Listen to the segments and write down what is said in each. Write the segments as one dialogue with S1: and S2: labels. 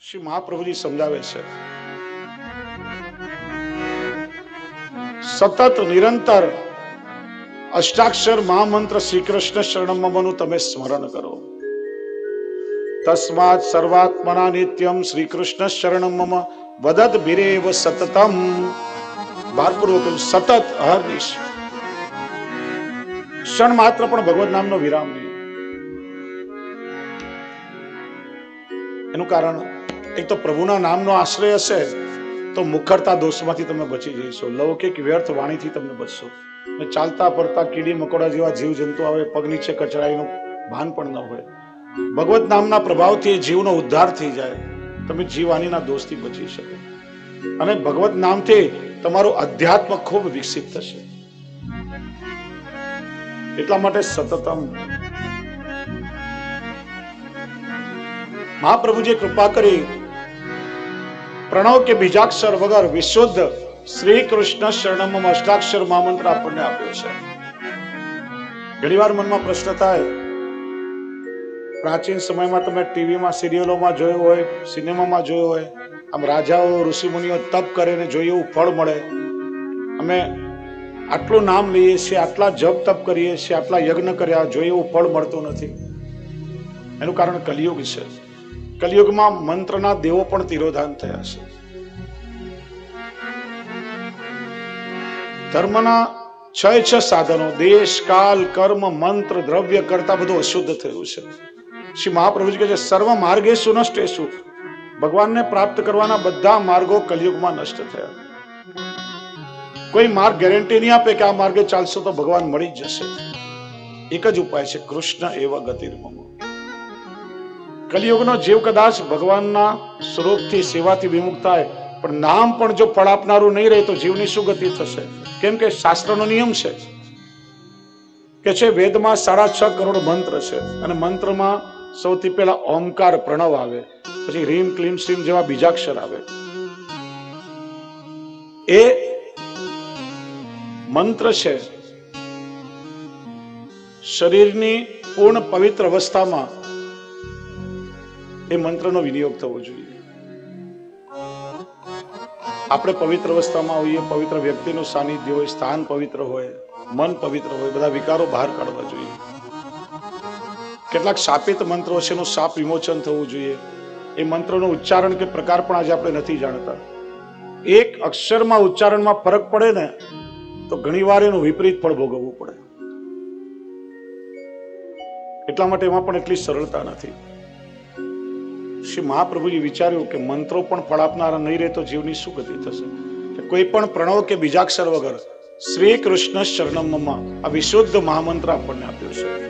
S1: શ્રી મહાપ્રભુજી સમજાવે છે. સતત નિરંતર અષ્ટાક્ષર મહામંત્ર શ્રી કૃષ્ણ શરણમનું તમે સ્મરણ કરો. તસ્માત સર્વાત્મના નિત્યમ શ્રી કૃષ્ણ શરણમ મમ વદત ભીરેવ સતતમ. ભારપૂર્વક સતત સતત અહર્નિશ. ક્ષણ માત્ર પણ ભગવત નામનો વિરામ નહીં. એનું કારણ, એક તો પ્રભુના નામનો આશ્રય હશે, તો મુખરતા દોષમાંથી તમે બચી જઈશો. લૌકિક વ્યર્થ વાણીથી તમને બચશો. અને ચાલતા પડતા કીડી મકોડા જેવા જીવ જંતુ આવે, પગ નીચે કચડાઈનું ભાન પણ ન હોય. ભગવત નામના પ્રભાવથી જીવનો ઉદ્ધાર થઈ જાય. તમે જીવહાનીના દોષથી બચી શકો. અને ભગવત નામથી તમારું અધ્યાત્મ ખૂબ વિકસિત થશે. એટલા માટે સતતમ. મહાપ્રભુજી કૃપા કરી પ્રણવ કે બીજાક્ષર વગર વિશુદ્ધ શ્રી કૃષ્ણ શરણમ અષ્ટાક્ષર મહામંત્ર આપણને આપ્યો છે. ઘણીવાર મનમાં પ્રશ્ન થાય, પ્રાચીન સમયમાં તમે ટીવીમાં સિરિયલોમાં જોયો હોય, સિનેમામાં જોયો હોય, આમ રાજાઓ, ઋષિમુનિઓ તપ કરે ને જોઈએ એવું ફળ મળે. અમે આટલું નામ લઈએ છીએ, આટલા જપ તપ કરીએ છીએ, આટલા યજ્ઞ કર્યા, જોઈએ એવું ફળ મળતું નથી. એનું કારણ કલિયુગ છે. કલિયુગમાં મંત્રના દેવો પણ તિરોધાન થયા છે. ધર્મના છ છ સાધનો, દેશ, કાલ, કર્મ, મંત્ર, દ્રવ્ય કરતા બધું અશુદ્ધ થયું છે. શ્રી મહાપ્રભુજી કહે છે, સર્વ માર્ગે સુનષ્ટેશુ ભગવાનને પ્રાપ્ત કરવાના બધા માર્ગો કલિયુગમાં નષ્ટ થયા. કોઈ માર્ગ ગેરંટી નહીં આપે કે આ માર્ગે ચાલશો તો ભગવાન મળી જશે. એક જ ઉપાય છે, કૃષ્ણ એવા ગતિર્મમ કલિયુગનો જીવ કદાચ ભગવાનના સ્વરૂપથી, સેવાથી વિમુખ થાય, પણ નામ પણ જો ફળ આપનારું નહીં રહે તો જીવની શું ગતિ થશે? કેમ કે શાસ્ત્રનો નિયમ છે કે છે, વેદમાં સાડા છ કરોડ મંત્ર છે અને મંત્રમાં સૌથી પહેલા ઓમકાર પ્રણવ આવે, પછી રીમ, ક્લીમ, શ્રીમ જેવા બીજાક્ષર આવે. એ મંત્ર છે. શરીરની પૂર્ણ પવિત્ર અવસ્થામાં એ મંત્રનો વિનિયોગ થવો જોઈએ. આપણે પવિત્ર અવસ્થામાં હોઈએ, પવિત્ર વ્યક્તિનું સાનિધ્ય હોય, સ્થાન પવિત્ર હોય, મન પવિત્ર હોય, બધા વિકારો બહાર કાઢવા જોઈએ. કેટલાક શાપિત મંત્રો છે એનું સાપ વિમોચન થવું જોઈએ. એ મંત્રનો ઉચ્ચારણ કે પ્રકાર પણ આજે આપણે નથી જાણતા. એક અક્ષરમાં ઉચ્ચારણમાં ફરક પડે ને તો ઘણીવાર એનું વિપરીત ફળ ભોગવવું પડે. એટલા માટે એમાં પણ એટલી સરળતા નથી. શ્રી મહાપ્રભુજી વિચાર્યું કે મંત્રો પણ ફળ આપનારા નહીં રહે તો જીવની શું ગતિ થશે? કોઈ પણ પ્રણવ કે બીજાક્ષર વગર શ્રી કૃષ્ણ શરણમમાં આ વિશુદ્ધ મહામંત્ર આપણને આપ્યો છે.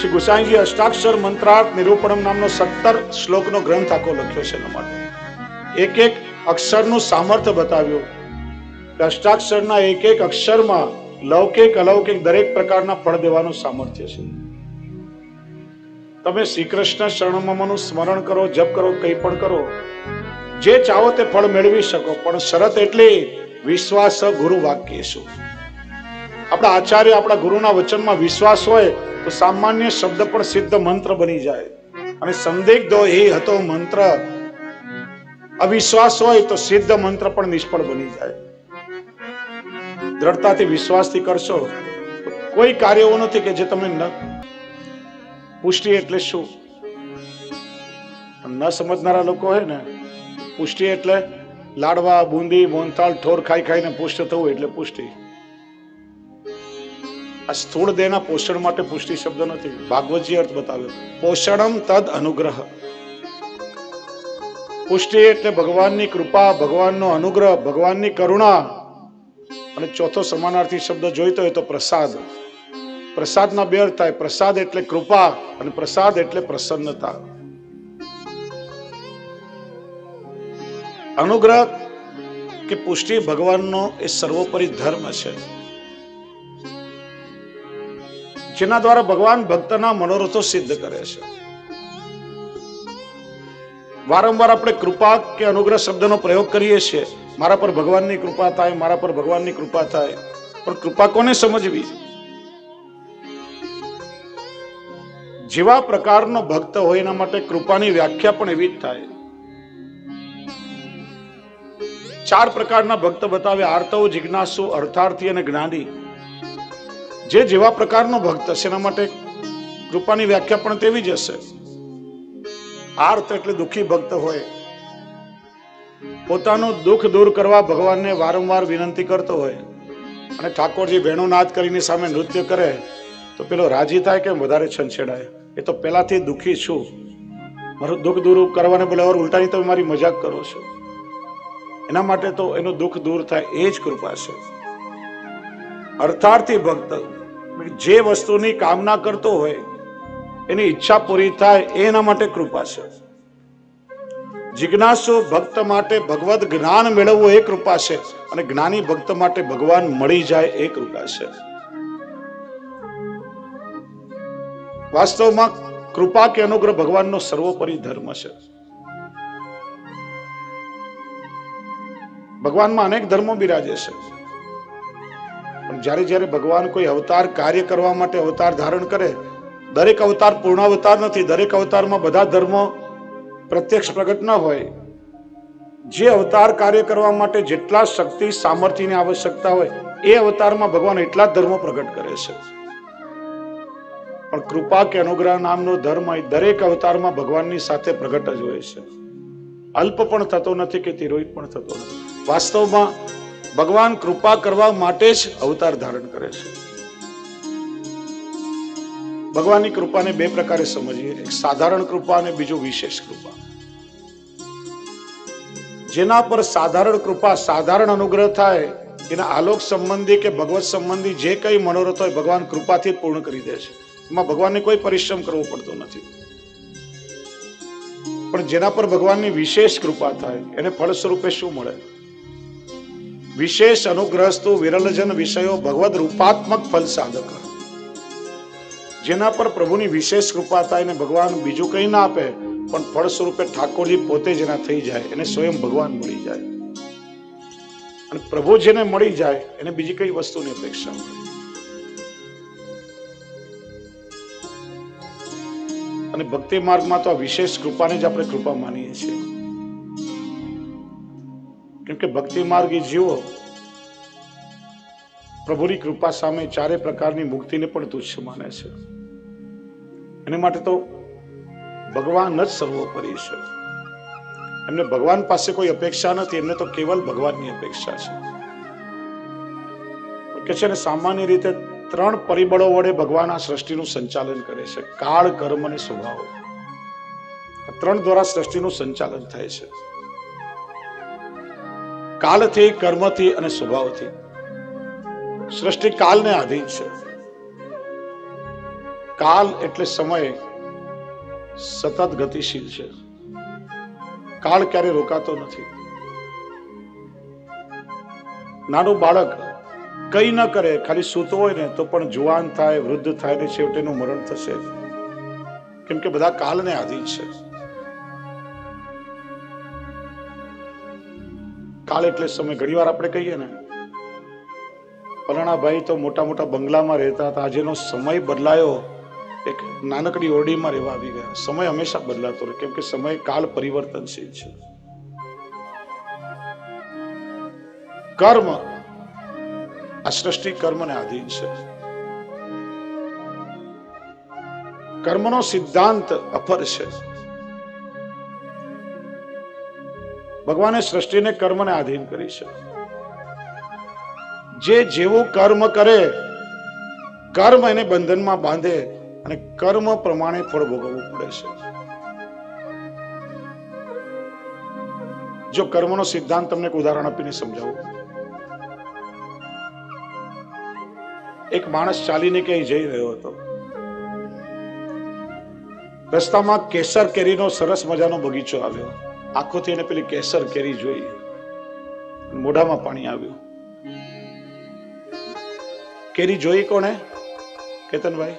S1: શ્રી ગુસાઈજી અષ્ટાક્ષર મંત્રાર્થ નિરૂપણમ નામનો સત્તર શ્લોકનો ગ્રંથ આખો લખ્યો છે એના માટે. એક એક અક્ષરનું સામર્થ્ય બતાવ્યું. કે અષ્ટાક્ષરના એક એક અક્ષરમાં લૌકિક, અલૌકિક દરેક પ્રકારના ફળ દેવાનું સામર્થ્ય છે. તમે શ્રી કૃષ્ણ શરણમનું સ્મરણ કરો, જપ કરો, કંઈ પણ કરો. જે ચાહો તે ફળ મેળવી શકો, પણ શરત એટલી વિશ્વાસ ગુરુ વાક્ય શું આપણા આચાર્ય આપણા ગુરુના વચનમાં વિશ્વાસ હોય, તો સામાન્ય શબ્દ પણ સિદ્ધ મંત્ર બની જાય. અને સંદિગ્ધો એ હતો મંત્ર. અવિશ્વાસ હોય, તો સિદ્ધ મંત્ર પણ નિષ્ફળ બની જાય. દ્રઢતાથી વિશ્વાસથી કરશો, કોઈ કાર્ય એવું નથી કે જે તમે ન પુષ્ટિ એટલે શું? ન સમજનારા લોકો હોય ને, પુષ્ટિ એટલે લાડવા, બુંદી મોનતાળ ઠોર ખાઈ ખાઈને પુષ્ટ થવું એટલે પુષ્ટિ. આ સ્થૂળ દેહના પોષણ માટે પુષ્ટિ શબ્દ નથી. ભાગવતજી અર્થ બતાવ્યો. પોષણમ તદ અનુગ્રહ. પુષ્ટિ એટલે ભગવાનની કૃપા, ભગવાનનો અનુગ્રહ, ભગવાનની કરુણા. અને ચોથો સમાનાર્થી શબ્દ જોઈતો હોય તો પ્રસાદ. પ્રસાદના બે અર્થ થાય. પ્રસાદ એટલે કૃપા અને પ્રસાદ એટલે પ્રસન્નતા. અનુગ્રહ કે પુષ્ટિ ભગવાનનો એ સર્વોપરી ધર્મ છે. જેના દ્વારા ભગવાન ભક્તના મનોરથો સિદ્ધ કરે છે. વારંવાર આપણે કૃપા કે અનુગ્રહ શબ્દનો પ્રયોગ કરીએ છીએ. મારા પર ભગવાનની કૃપા થાય, મારા પર ભગવાનની કૃપા થાય. પણ કૃપા કોને સમજવી? જેવા પ્રકારનો ભક્ત હોય એના માટે કૃપાની વ્યાખ્યા પણ એવી જ થાય. ચાર પ્રકારના ભક્ત બતાવે, આર્તવ, જિજ્ઞાસુ, અર્થાર્થી અને જ્ઞાની. જે જેવા પ્રકારનો ભક્ત હશે એના માટે કૃપાની વ્યાખ્યા પણ તેવી જ હશે. આર્ત એટલે દુઃખી ભક્ત હોય. પોતાનું દુઃખ દૂર કરવા ભગવાનને વારંવાર વિનંતી કરતો હોય અને ઠાકોરજી વેણુનાદ કરીને સામે નૃત્ય કરે, તો પેલો રાજી થાય કે વધારે છંછેડાય? એ તો પહેલાથી દુઃખી છું. મારું દુઃખ દૂર કરવાને બોલે ઓર ઉલટાની તમે મારી મજાક કરો છો. એના માટે તો એનું દુઃખ દૂર થાય એ જ કૃપા છે. અર્થાર્થી ભક્ત જે વસ્તુની કામના કરતો હોય, એની ઈચ્છા પૂરી થાય એના માટે કૃપા છે. જિજ્ઞાસુ ભક્ત માટે ભગવત જ્ઞાન મેળવવું એ કૃપા છે અને જ્ઞાની ભક્ત માટે ભગવાન મળી જાય એ કૃપા છે. વાસ્તવમાં કૃપા કે અનુગ્રહ ભગવાનનો સર્વોપરી ધર્મ છે. ભગવાનમાં અનેક ધર્મો બિરાજે છે. પણ જ્યારે જ્યારે ભગવાન કોઈ અવતાર કાર્ય કરવા માટે અવતાર ધારણ કરે, દરેક અવતાર પૂર્ણ અવતાર નથી, દરેક અવતારમાં બધા ધર્મો પ્રત્યક્ષ પ્રગટ ન હોય, જે અવતાર કાર્ય કરવા માટે જેટલા શક્તિ, સામર્થ્યની આવશ્યકતા હોય, એ અવતારમાં ભગવાન એટલા ધર્મો પ્રગટ કરે છે. પણ કૃપા કે અનુગ્રહ નામનો ધર્મ એ દરેક અવતારમાં ભગવાનની સાથે પ્રગટ જ હોય છે. અલ્પ પણ થતો નથી કે તિરોહિત પણ થતો નથી. વાસ્તવમાં ભગવાન કૃપા કરવા માટે જ અવતાર ધારણ કરે છે. ભગવાનની કૃપાને બે પ્રકારે સમજીએ. એક સાધારણ કૃપા અને બીજું વિશેષ કૃપા. જેના પર સાધારણ કૃપા, સાધારણ અનુગ્રહ થાય, એના આલોક સંબંધી કે ભગવત સંબંધી જે કઈ મનોરથ હોય, ભગવાન કૃપાથી પૂર્ણ કરી દે છે. એમાં ભગવાનને કોઈ પરિશ્રમ કરવો પડતો નથી. પણ જેના પર ભગવાનની વિશેષ કૃપા થાય, એને ફળ સ્વરૂપે શું મળે? વિશેષ અનુગ્રહસ્તુ વિરલજન વિષયો ભગવદ રૂપાત્મક ફલ સાધક. જેના પર પ્રભુની વિશેષ કૃપા થાય ને ભગવાન બીજું કંઈ ના આપે પણ ફળ સ્વરૂપે ઠાકોરજી પોતે જેના થઈ જાય, એને સ્વયં ભગવાન મળી જાય. અને પ્રભુ જેને મળી જાય, એને બીજી કઈ વસ્તુની અપેક્ષા હોય? અને ભક્તિ માર્ગમાં તો આ વિશેષ કૃપાને જ આપણે કૃપા માનીએ છીએ. કેમ કે ભક્તિ માર્ગ એ જીવો, પ્રભુની કૃપા સામે ચારે પ્રકારની મુક્તિને પણ તુચ્છ માને છે. એને માટે તો ભગવાન જ સર્વોપરી છે. એમને ભગવાન પાસે કોઈ અપેક્ષા નથી, એમને તો કેવલ ભગવાનની અપેક્ષા છે. કે છે ને, સામાન્ય રીતે ત્રણ પરિબળો વડે ભગવાન આ સૃષ્ટિનું સંચાલન કરે છે, કાળ, કર્મ અને સ્વભાવ. ત્રણ દ્વારા સૃષ્ટિનું સંચાલન થાય છે. કાલથી કર્મથી અને સ્વભાવથી. સૃષ્ટિ કાલને આધીન છે. કાલ એટલે સમય સતત ગતિશીલ છે. કાળ ક્યારે રોકાતો નથી. નાનું બાળક કઈ ન કરે, ખાલી સૂતો હોય ને તો પણ જુવાન થાય, વૃદ્ધ થાય ને છેવટે એનું મરણ થશે. કેમ કે બધા કાલને આધીન છે. કાલ એટલે સમય. ઘણીવાર આપણે કહીએ ને પલાણા ભાઈ તો મોટા મોટા બંગલામાં રહેતા હતા. આજેનો સમય બદલાયો. એક નાનકડી ઓરડીમાં રહેવા આવી ગયા. સમય હંમેશા બદલાતો રહે, કેમ કે સમય કાલ પરિવર્તનશીલ છે. કર્મ, આ સૃષ્ટિ કર્મને આધીન છે. કર્મનો સિદ્ધાંત અફર છે. ભગવાને સૃષ્ટિને કર્મને આધીન કરી છે. જે જેવું કર્મ કરે, કર્મ એને બંધનમાં બાંધે અને કર્મ પ્રમાણે ફળ ભોગવવું પડે છે. જો કર્મનો સિદ્ધાંત તમને એક ઉદાહરણ આપીને સમજાવું. એક માણસ ચાલીને ક્યાંય જઈ રહ્યો હતો. રસ્તામાં કેસર કેરીનો સરસ મજાનો બગીચો આવ્યો. આખોથી એને પેલી કેસર કેરી જોઈ. મોઢામાં પાણી આવ્યું. કેરી જોઈ કોને કેતનભાઈ?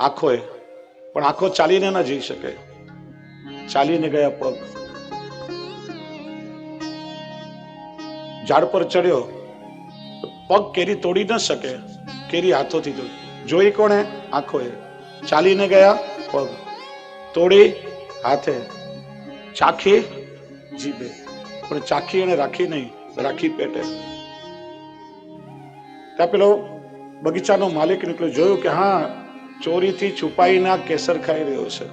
S1: આંખોએ પણ આંખો ચાલીને ના જઈ શકે. ચાલીને ગયા પગ. ઝાડ પર ચડ્યો. પગ કેરી તોડી ન શકે. કેરી હાથોથી તોડી જોઈ કોણે? આંખોએ ચાલીને ગયા પગ. તોડી હાથે. ચાખી જીભે. પણ ચાખી અને રાખી નહીં. રાખી પેટે. ત્યાં પેલો બગીચાનો માલિક નીકળ્યો. જોયું કે હા ચોરીથી છુપાઈના કેસર ખાઈ રહ્યો છે.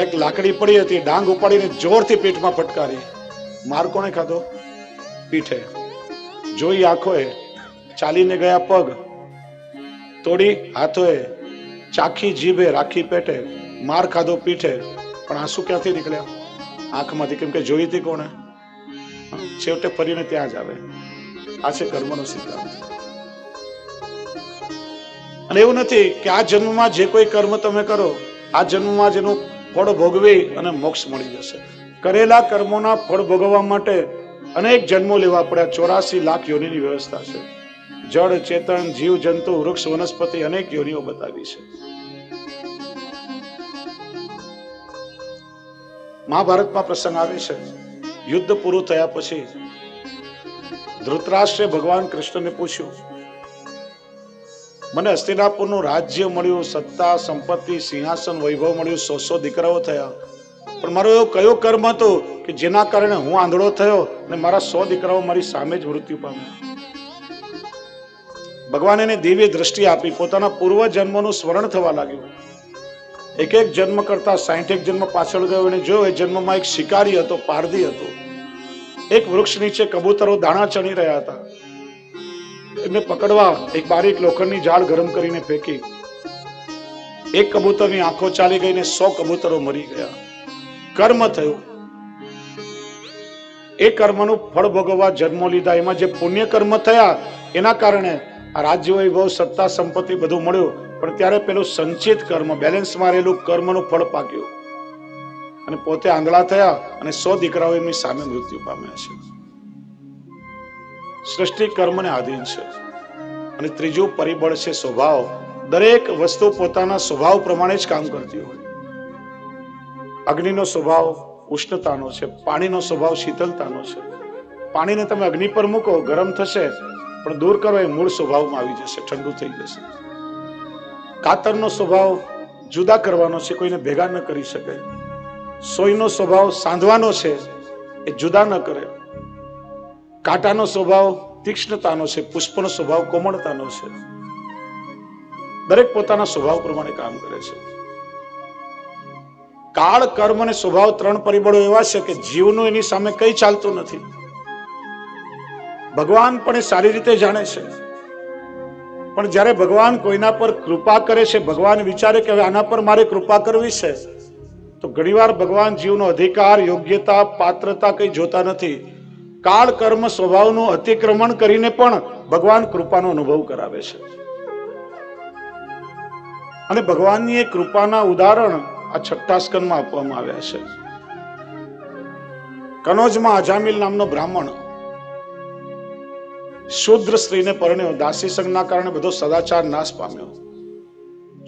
S1: એક લાકડી પડી હતી, ડાંગ ઉપાડીને જોરથી પીઠમાં ફટકારી. માર કોણે ખાધો? પીઠે. જોઈ આંખોએ ચાલીને ગયા પગ. તોડી હાથોએ ચાખી જીભે રાખી પેટે માર ખાધો પીઠે, પણ આંસુ ક્યાંથી નીકળ્યા? આંખમાંથી કેમ કે જોઈ હતી કોણે? છેવટે ફરીને ત્યાં જ આવે. આ છે કર્મનો સિદ્ધાંત. અને એવું નથી કે આ જન્મમાં જે કોઈ કર્મ તમે કરો, આ જન્મમાં જેનું ફળ ભોગવી અને મોક્ષ મળી જશે. કરેલા કર્મોના ફળ ભોગવવા માટે અનેક જન્મો લેવા પડ્યા. ચોરાસી લાખ યોનિની વ્યવસ્થા છે. જળ, ચેતન, જીવ, જંતુ, વૃક્ષ, વનસ્પતિ અનેક યોનિઓ બતાવી છે. મહાભારતમાં પ્રસંગ આવે છે. યુદ્ધ પૂરું થયા પછી ધૃતરાષ્ટ્રે ભગવાન કૃષ્ણને પૂછ્યું મને હસ્તિનાપુરનું રાજ્ય મળ્યું, સત્તા, સંપત્તિ, સિંહાસન, વૈભવ મળ્યું, સો સો દીકરાઓ થયા. પણ મારો એવો કયો કર્મ હતો કે જેના કારણે હું આંધળો થયો અને મારા સો દીકરાઓ મારી સામે જ મૃત્યુ પામ્યા? ભગવાન એને દિવ્ય દ્રષ્ટિ આપી, પોતાના પૂર્વ જન્મનું સ્મરણ થવા લાગ્યું. એક એક જન્મ કરતા સાઠેક જન્મ પાછળ ગયો એને જોયો એ જન્મમાં એક શિકારી હતો પારધી હતો. એક વૃક્ષ નીચે કબૂતરો દાણા ચણી રહ્યા હતા. એમને પકડવા એક બારીક લોખંડની જાળ ગરમ કરીને ફેંકી. એક કબૂતરની આંખો ચાલી ગઈ ને સો કબૂતરો મરી ગયા. કર્મ થયું. એ કર્મનું ફળ ભોગવવા જન્મો લીધા. એમાં જે પુણ્ય કર્મ થયા, એના કારણે આ રાજ્ય વૈભવ, સત્તા, સંપત્તિ બધું મળ્યું. પણ ત્યારે પેલું સંચિત કર્મ બેલેન્સ મારેલું કર્મનું ફળ પાક્યું. અને પોતે આંગળા થયા અને સો દીકરાઓ એમની સામે મૃત્યુ પામ્યા છે. સૃષ્ટિ કર્મને આધીન છે. અને ત્રીજું પરિબળ છે સ્વભાવ. દરેક વસ્તુ પોતાના સ્વભાવ પ્રમાણે જ કામ કરતી હોય. અગ્નિનો સ્વભાવ ઉષ્ણતાનો છે, પાણીનો સ્વભાવ શીતલતાનો છે. પાણીને તમે અગ્નિ પર મૂકો, ગરમ થશે, પણ દૂર કરો, એ મૂળ સ્વભાવમાં આવી જશે, ઠંડુ થઈ જશે. કાતરનો સ્વભાવ જુદા કરવાનો છે, કોઈને ભેગા ન કરી શકે. સોયનો સ્વભાવ સાંધવાનો છે, એ જુદા ન કરે. કાંટાનો સ્વભાવ, તીક્ષ્ણતાનો છે, પુષ્પનો સ્વભાવ, કોમળતાનો છે. દરેક પોતાના સ્વભાવ પ્રમાણે કામ કરે છે. કાળ, કર્મ અને સ્વભાવ ત્રણ પરિબળો એવા છે કે જીવનું એની સામે કઈ ચાલતું નથી. ભગવાન પણ એ સારી રીતે જાણે છે. પણ જ્યારે ભગવાન કોઈના પર કૃપા કરે છે, ભગવાન વિચારે કે હવે આના પર મારે કૃપા કરવી છે, તો ઘણીવાર ભગવાન જીવનો અધિકાર, યોગ્યતા, પાત્રતા કઈ જોતા નથી. કાળ કર્મ સ્વભાવનું અતિક્રમણ કરીને પણ ભગવાન કૃપાનો અનુભવ કરાવે છે. અને ભગવાનની એ કૃપાના ઉદાહરણ આ છઠ્ઠા સ્કંદમાં આપવામાં આવ્યા છે. કનોજમાં અજામિલ નામનો બ્રાહ્મણ શુદ્ર સ્ત્રીને પરણ્યો. દાસી સંઘના કારણે બધો સદાચાર નાશ પામ્યો.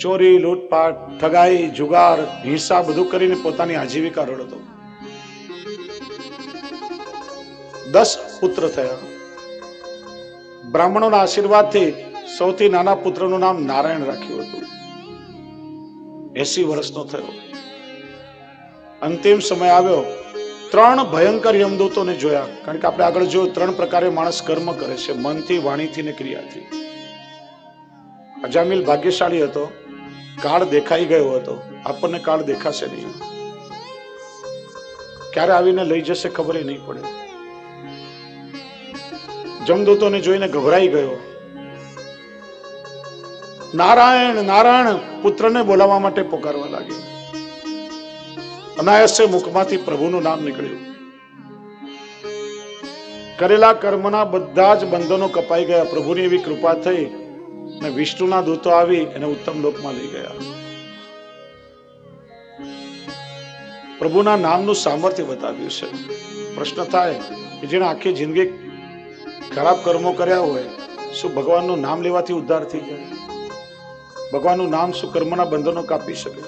S1: ચોરી, લૂંટપાટ, ઠગાઈ, જુગાર, હિંસા બધું કરીને પોતાની આજીવિકા રડતો. દસ પુત્ર થયા. બ્રાહ્મણોના આશીર્વાદથી સૌથી નાના પુત્રનું નામ નારાયણ રાખ્યું હતું. એસી વર્ષનો થયો. અંતિમ સમય આવ્યો. ત્રણ ભયંકર યમદૂતોને જોયા. કારણ કે આપણે આગળ જોયું, ત્રણ પ્રકારે માણસ કર્મ કરે છે. મનથી, વાણીથી ને ક્રિયાથી. અજામિલ ભાગ્યશાળી હતો. કાળ દેખાઈ ગયો હતો. આપણને કાળ દેખાશે નહીં. ક્યારે આવીને લઈ જશે ખબર નહીં પડે. જમદૂતોને જોઈને ગભરાઈ ગયો. નારાયણ નારાયણ, પુત્રને બોલાવવા માટે પોકારવા લાગ્યો. અનાયસે મુખમાંથી પ્રભુનું નામ નીકળ્યું. કરેલા કર્મના બધા જ બંધનો કપાઈ ગયા. પ્રભુની એવી કૃપા થઈ અને વિષ્ણુના દૂતો આવી એને ઉત્તમ લોકમાં લઈ ગયા. પ્રભુના નામનું સામર્થ્ય બતાવ્યું છે. પ્રશ્ન થાય કે જેને આખી જિંદગી ખરાબ કર્મો કર્યા હોય, શું ભગવાનનું નામ લેવાથી ઉદ્ધાર થઈ જાય? ભગવાનનું નામ શું કર્મના બંધનો કાપી શકે?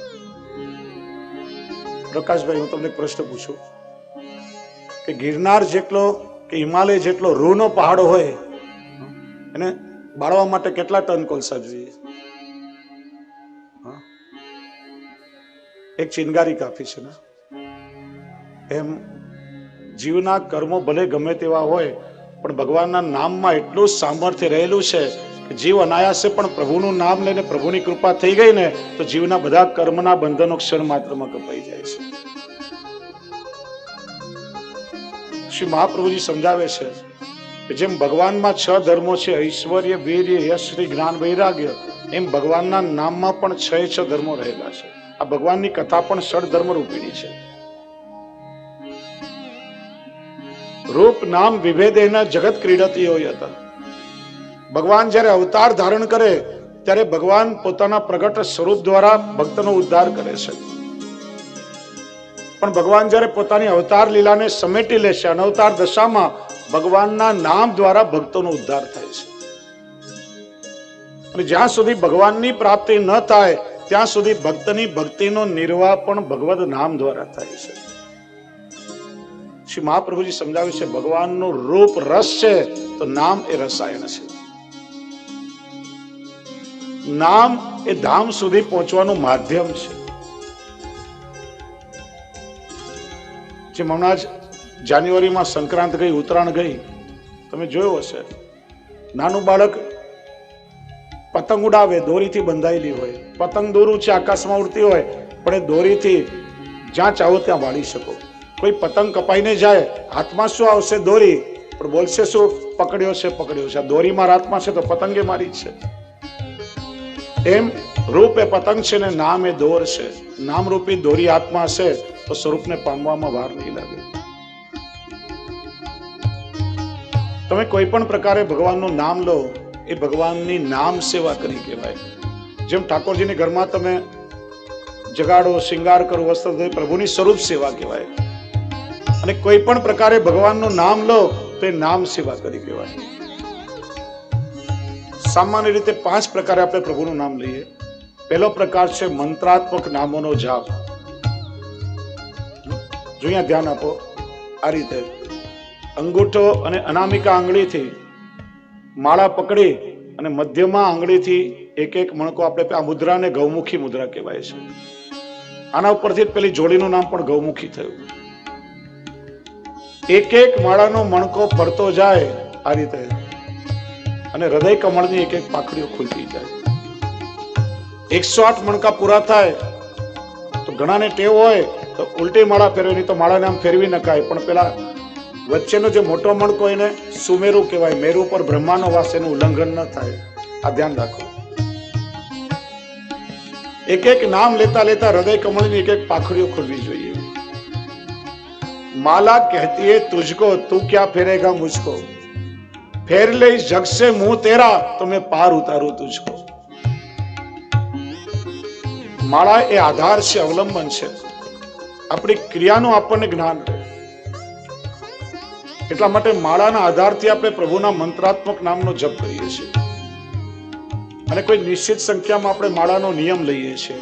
S1: પ્રકાશભાઈ, હું તમને એક પ્રશ્ન પૂછું. કે ગિરનાર જેટલો, કે હિમાલય જેટલો રૂનો પહાડો હોય, એને બાળવા માટે કેટલા ટન કોલસા જોઈએ? એક ચિનગારી કાફી છે ને. એમ જીવના કર્મો ભલે ગમે તેવા હોય પણ ભગવાનના નામમાં એટલું સામર્થ્ય રહેલું છે કે જીવ અનાયાસે પણ પ્રભુનું નામ લઈને પ્રભુની કૃપા થઈ ગઈ ને, તો જીવના બધા કર્મના બંધનો ક્ષણ માત્રમાં કપાઈ જાય છે. શ્રી મહાપ્રભુજી સમજાવે છે કે જેમ ભગવાનમાં છ ધર્મો છે, ઐશ્વર્ય, વીર્ય, યશ, શ્રી જ્ઞાન, વૈરાગ્ય, એમ ભગવાનના નામમાં પણ છ છ ધર્મો રહેલા છે. આ ભગવાનની કથા પણ ષડ ધર્મ રૂપીણી છે. રૂપ નામ વિભેદેના જગત ક્રીડતી હોય હતા. ભગવાન જ્યારે અવતાર ધારણ કરે, ત્યારે ભગવાન પોતાના પ્રગટ સ્વરૂપ દ્વારા ભક્તનો ઉદ્ધાર કરે છે. પણ ભગવાન જ્યારે પોતાની અવતાર લીલાને સમેટી લે છે અનવતાર દશામાં ભગવાનના નામ દ્વારા ભક્તોનો ઉદ્ધાર થાય છે. અને જ્યાં સુધી ભગવાનની પ્રાપ્તિ ન થાય, ત્યાં સુધી ભક્તની ભક્તિનો નિર્વાહ પણ ભગવદ નામ દ્વારા થાય છે. શ્રી મહાપ્રભુજી સમજાવ્યું છે, ભગવાનનું રૂપ રસ છે, તો નામ એ રસાયણ છે. નામ એ ધામ સુધી પહોંચવાનું માધ્યમ છે. જેમ હમણાં જ જાન્યુઆરીમાં સંક્રાંત ગઈ, ઉત્તરાયણ ગઈ, તમે જોયું હશે. નાનું બાળક પતંગ ઉડાવે, દોરીથી બંધાયેલી હોય. પતંગ દોરું છે, આકાશમાં ઉડતી હોય, પણ એ દોરીથી જ્યાં ચાહો ત્યાં વાળી શકો. કોઈ પતંગ કપાઈને જાય, હાથમાં શું આવશે દોરી? પણ બોલશે શું? પકડ્યો છે પકડ્યો છે. આ દોરી મારા હાથમાં છે તો પતંગે મારી છે. એમ રૂપ એ પતંગ છે ને નામ એ દોર છે. નામ રૂપી દોરી હાથમાં હશે તો સ્વરૂપને પામવામાં વાર નહીં લાગે. તમે કોઈ પણ પ્રકારે ભગવાનનું નામ લો, એ ભગવાનની નામ સેવા કરી કહેવાય. જેમ ઠાકોરજીની ઘરમાં તમે જગાડો, શિંગાર કરો, વસ્ત્ર પ્રભુની સ્વરૂપ સેવા કહેવાય. અને કોઈ પણ પ્રકારે ભગવાનનું નામ લો, તો એ નામ સેવા કરી કહેવાય સામાન્ય રીતે પાંચ પ્રકારે આપણે પ્રભુનું નામ લઈએ. પહેલો પ્રકાર છે મંત્રાત્મક નામોનો જાપ. જો અહીંયા ધ્યાન આપો, આ રીતે. અંગૂઠો અને અનામિકા આંગળીથી માળા પકડી અને મધ્યમાં આંગળીથી એક એક મણકો આપણે આ મુદ્રાને ગૌમુખી મુદ્રા કહેવાય છે. આના ઉપરથી પેલી જોડીનું નામ પણ ગૌમુખી થયું. એક એક માળાનો મણકો પડતો જાય આ રીતે. અને હૃદય કમળની એક એક પાખડીઓ ખુલતી જાય. એકસો આઠ મણકા પૂરા થાય, તો ઘણાને ટેવ હોય, તો ઉલટી માળા ફેરવી તો માળાને આમ ફેરવી નખાય પણ પેલા વચ્ચેનો જે મોટો મણકો એને સુમેરુ કહેવાય. મેરુ પર બ્રહ્માનો વાસ એનું ઉલ્લંઘન ન થાય. આ ધ્યાન રાખો. એક એક નામ લેતા લેતા હૃદય કમળની એક એક પાખડીઓ ખુલવી જોઈએ. માલા કહેતી है તું ક્યાં ફેરેગા फेरेगा मुझको? फेर ले इस जग से मुंह तेरा, तो मैं માળા એ આધાર છે અવલંબન છે આપણી ક્રિયાનું આપણને જ્ઞાન એટલા માટે માળાના આધારથી આપણે પ્રભુના મંત્રાત્મક નામનો જપ કરીએ છીએ. અને કોઈ નિશ્ચિત સંખ્યામાં આપણે માળાનો નિયમ લઈએ છીએ.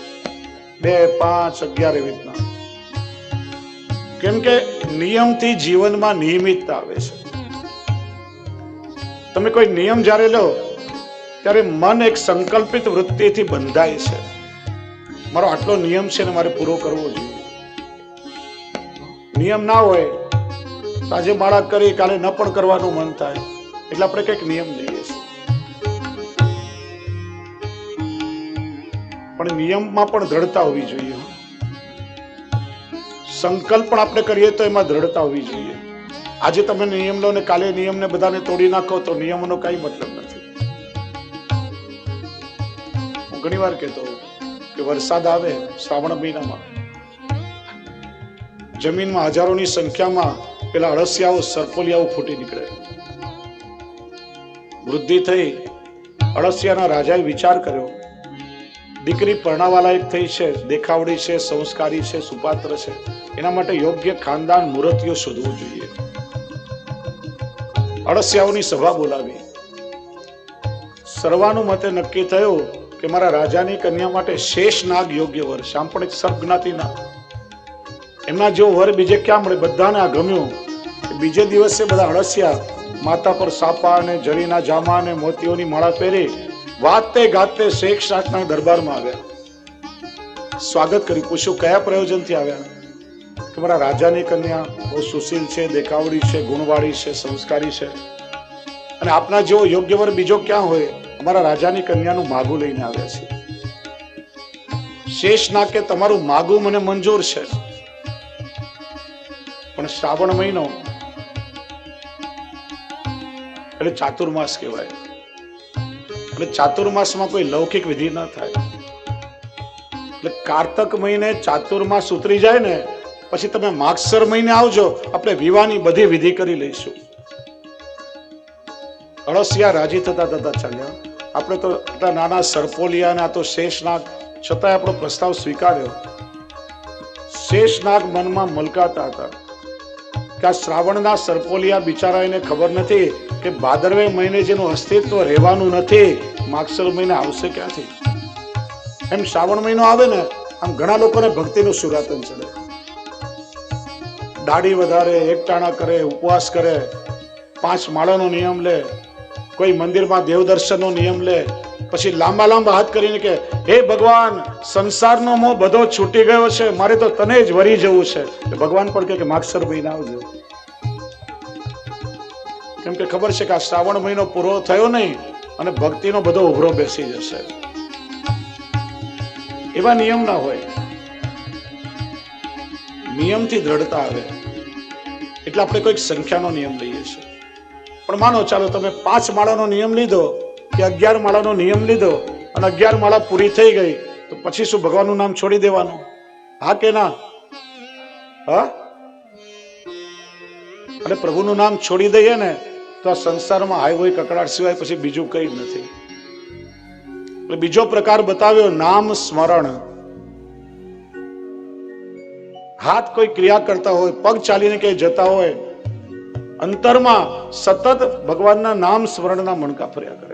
S1: બે, પાંચ, અગિયાર એવી રીતના. કેમ કે નિયમથી જીવનમાં નિયમિતતા આવે છે. તમે કોઈ નિયમ જ્યારે લો, ત્યારે મન એક સંકલ્પિત વૃત્તિથી બંધાય છે. મારો આટલો નિયમ છે ને મારે પૂરો કરવો જોઈએ. નિયમ ના હોય, તો આજે માળા કરી, કાલે ન પણ કરવાનું મન થાય. એટલે આપણે કંઈક નિયમ લઈએ છીએ. પણ નિયમમાં પણ દ્રઢતા હોવી જોઈએ. સંકલ્પ પણ આપણે કરીએ તો એમાં દ્રઢતા હોવી જોઈએ. આજે તમે નિયમ લો ને કાલે નિયમને બધાને તોડી નાખો તો નિયમોનો કઈ મતલબ નથી. હું ઘણી વાર કહેતો કે વરસાદ આવે શ્રાવણ મહિનામાં. જમીનમાં હજારોની સંખ્યામાં પેલા અળસિયાઓ, સરપોલિયાઓ ફૂટી નીકળે. વૃદ્ધિ થઈ અળસિયાના રાજાએ વિચાર કર્યો, દીકરી પરણાવાલાયક થઈ છે, દેખાવડી છે, સંસ્કારી છે, સુપાત્ર છે. એના માટે યોગ્ય ખાનદાન, મૂર્તિઓ શોધવું જોઈએ. અળસિયાઓની સભા બોલાવી. સર્વાનુમતે નક્કી થયું કે મારા રાજાની કન્યા માટે શેષ નાગ યોગ્ય વર આમ પણ એક સર્પ જ્ઞાતિના એમના જેવો વર બીજે ક્યાં મળે? બધાને આ ગમ્યું બીજે દિવસે બધા અળસિયા માતા પર સાપા અને જરીના જામા અને મોતીઓની માળા પહેરી વાતે ગાતે શેખ શાકના દરબારમાં આવ્યા. સ્વાગત કર્યું પૂછ્યું કયા પ્રયોજનથી આવ્યા? કે મારા રાજાની કન્યા બહુ સુશીલ છે, દેખાવડી છે, ગુણવાળી છે, સંસ્કારી છે. અને આપના જેવો યોગ્ય વર બીજો ક્યાં હોય? અમારા રાજાની કન્યાનું માગું લઈને આવ્યા છે. શેષ ના કે તમારું માગું મને મંજૂર છે. પણ શ્રાવણ મહિનો એટલે ચાતુર્માસ કહેવાય. એટલે ચાતુર્માસમાં કોઈ લૌકિક વિધિ ન થાય. એટલે કારતક મહિને ચાતુર્માસ ઉતરી જાય ને પછી તમે માગસર મહિને આવજો, આપણે વિવાહની બધી વિધિ કરી લઈશું. અળસિયા રાજી થતા થતા ચાલ્યા. આપણે તો આટલા નાના સરપોલિયા ને આ તો શેષનાગ છતાંય આપણો પ્રસ્તાવ સ્વીકાર્યો. શેષનાગ મનમાં મલકાતા હતા. કે આ શ્રાવણના સરપોલિયા બિચારા એને ખબર નથી કે ભાદરવે મહિને જેનું અસ્તિત્વ રહેવાનું નથી, માગસર મહિને આવશે ક્યાંથી? એમ શ્રાવણ મહિનો આવે ને, આમ ઘણા લોકોને ભક્તિનું સુરાતન ચડે. દાઢી વધારે એકટાણા કરે, ઉપવાસ કરે, પાંચ માળાનો નિયમ લે, કોઈ મંદિરમાં દેવ દર્શનનો નિયમ લે, પછી લાંબા લાંબા હાથ કરીને કે, હે ભગવાન, સંસારનો મોહ બધો છૂટી ગયો છે, મારે તો તને જ વરી જવું છે. ભગવાન પણ કે માગસર મહિના આવજો. કેમ કે ખબર છે કે આ શ્રાવણ મહિનો પૂરો થયો નહીં અને ભક્તિનો બધો ઉભરો બેસી જશે. એવા નિયમ ના હોય. નિયમથી દ્રઢતા આવે. એટલે આપણે કોઈક સંખ્યાનો નિયમ લઈએ છીએ. પણ માનો, ચાલો તમે પાંચ માળાનો નિયમ લીધો કે અગિયાર માળાનો નિયમ લીધો અને અગિયાર માળા પૂરી થઈ ગઈ, તો પછી શું ભગવાનનું નામ છોડી દેવાનું? હા કે ના? હા? અને પ્રભુનું નામ છોડી દઈએ ને, તો આ સંસારમાં હાઈ હોય કકડાટ સિવાય પછી બીજું કંઈ નથી. એટલે બીજો પ્રકાર બતાવ્યો, નામ સ્મરણ. હાથ કોઈ ક્રિયા કરતા હોય, પગ ચાલીને ક્યાંય જતા હોય, અંતરમાં સતત ભગવાનના નામ સ્મરણના મણકા ફર્યા કરે.